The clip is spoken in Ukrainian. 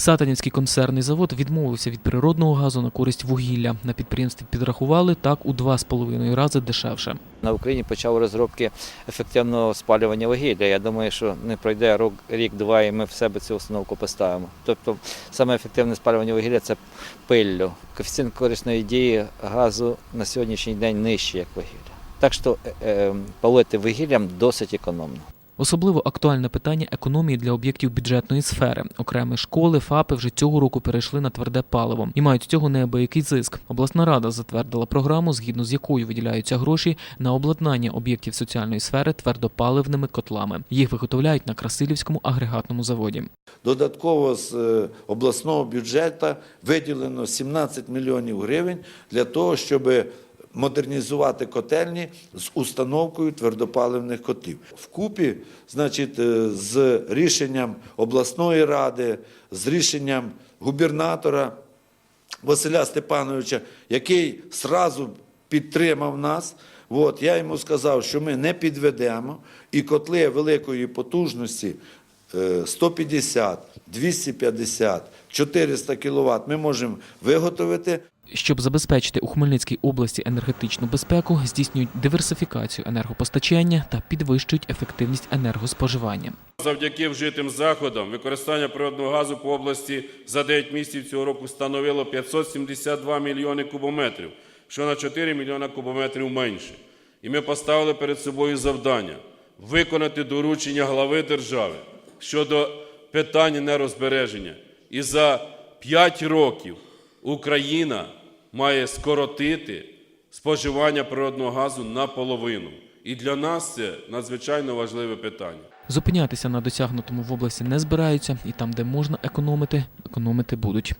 Сатанівський концерний завод відмовився від природного газу на користь вугілля. На підприємстві підрахували так у два з половиною рази дешевше. На Україні почав розробки ефективного спалювання вугілля. Я думаю, що не пройде рок- рік-два, і ми в себе цю установку поставимо. Тобто саме ефективне спалювання вугілля це пиллю. Коефіцієнт корисної дії газу на сьогоднішній день нижчий, як вугілля. Так що е, е, палити вугіллям досить економно. Особливо актуальне питання економії для об'єктів бюджетної сфери. Окремі школи, ФАПи вже цього року перейшли на тверде паливо і мають з цього неабиякий зиск. Обласна рада затвердила програму, згідно з якою виділяються гроші на обладнання об'єктів соціальної сфери твердопаливними котлами. Їх виготовляють на Красилівському агрегатному заводі. Додатково з е, обласного бюджету виділено 17 мільйонів гривень для того, щоб модернізувати котельні з установкою твердопаливних котлів. Вкупі, значить, е, з рішенням обласної ради, з рішенням губернатора Василя Степановича, який сразу підтримав нас. От, я йому сказав, що ми не підведемо, і котли великої потужності 150, 250, 400 кВт ми можемо виготовити. Щоб забезпечити у Хмельницькій області енергетичну безпеку, здійснюють диверсифікацію енергопостачання та підвищують ефективність енергоспоживання. Завдяки вжитим заходам використання природного газу по області за 9 місяців цього року становило 572 мільйони кубометрів, що на 4 мільйона кубометрів менше. І ми поставили перед собою завдання виконати доручення глави держави щодо питань нерозбереження. І за 5 років Україна має скоротити споживання природного газу наполовину. І для нас це надзвичайно важливе питання. Зупинятися на досягнутому в області не збираються, і там, де можна економити, економити будуть.